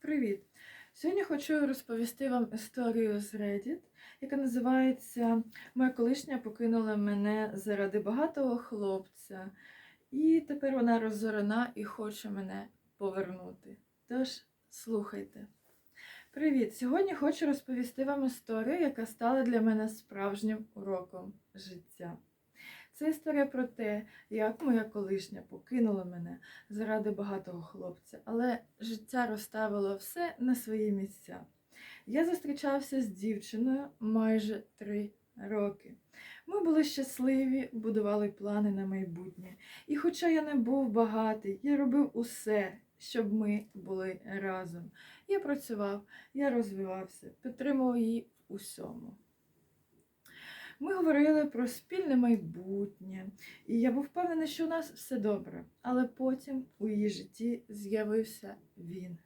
Привіт! Сьогодні хочу розповісти вам історію з Reddit, яка називається Моя колишня покинула мене заради багатого хлопця, і тепер вона розорена і хоче мене повернути. Тож, слухайте. Привіт! Сьогодні хочу розповісти вам історію, яка стала для мене справжнім уроком життя. Це історія про те, як моя колишня покинула мене заради багатого хлопця, але життя розставило все на свої місця. Я зустрічався з дівчиною майже три роки. Ми були щасливі, будували плани на майбутнє. І хоча я не був багатий, я робив усе, щоб ми були разом. Я працював, я розвивався, підтримував її в усьому. Ми говорили про спільне майбутнє, і я був впевнений, що у нас все добре. Але потім у її житті з'явився він.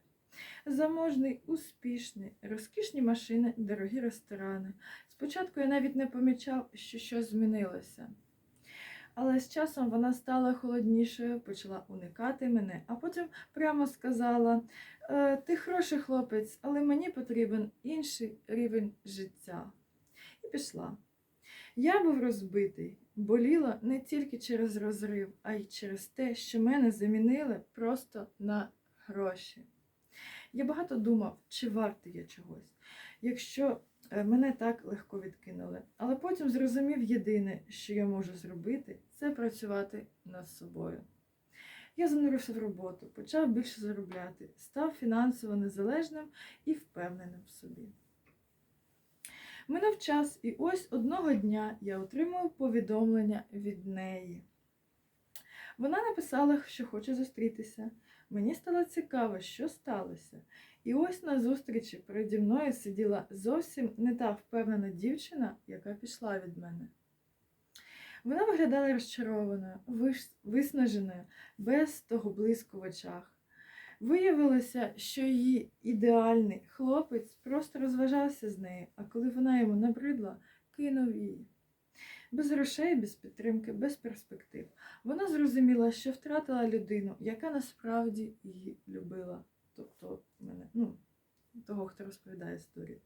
Заможний, успішний, розкішні машини, дорогі ресторани. Спочатку я навіть не помічав, що щось змінилося. Але з часом вона стала холоднішою, почала уникати мене, а потім прямо сказала: «Е, Ти хороший хлопець, але мені потрібен інший рівень життя. І пішла. Я був розбитий, боліло не тільки через розрив, а й через те, що мене замінили просто на гроші. Я багато думав, чи вартий я чогось, якщо е, мене так легко відкинули. Але потім зрозумів єдине, що я можу зробити, це працювати над собою. Я занурився в роботу, почав більше заробляти, став фінансово незалежним і впевненим в собі. Минув час, і ось одного дня я отримав повідомлення від неї. Вона написала, що хоче зустрітися. Мені стало цікаво, що сталося. І ось на зустрічі переді мною сиділа зовсім не та впевнена дівчина, яка пішла від мене. Вона виглядала розчарованою, виснаженою, без того блиску в очах. Виявилося, що її ідеальний хлопець просто розважався з нею, а коли вона йому набридла, кинув її. Без грошей, без підтримки, без перспектив. Вона зрозуміла, що втратила людину, яка насправді її любила. Тобто мене, ну, того, хто розповідає історію.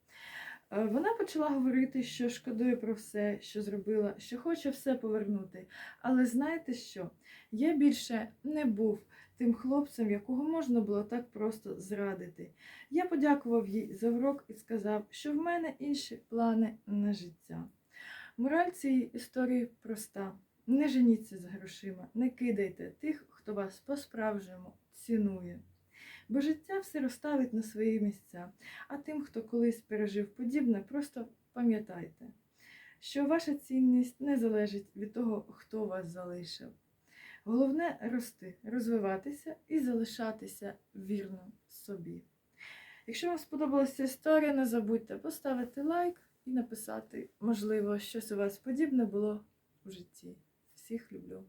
Е, Вона почала говорити, що шкодує про все, що зробила, що хоче все повернути. Але знаєте що? Я більше не був тим хлопцем, якого можна було так просто зрадити. Я подякував їй за урок і сказав, що в мене інші плани на життя. Мораль цієї історії проста: не женіться з грошима, не кидайте тих, хто вас по-справжньому цінує. Бо життя все розставить на свої місця, а тим, хто колись пережив подібне, просто пам'ятайте, що ваша цінність не залежить від того, хто вас залишив. Головне рости, розвиватися і залишатися вірним собі. Якщо вам сподобалася історія, не забудьте поставити лайк і написати, можливо, щось у вас подібне було в житті. Всіх люблю!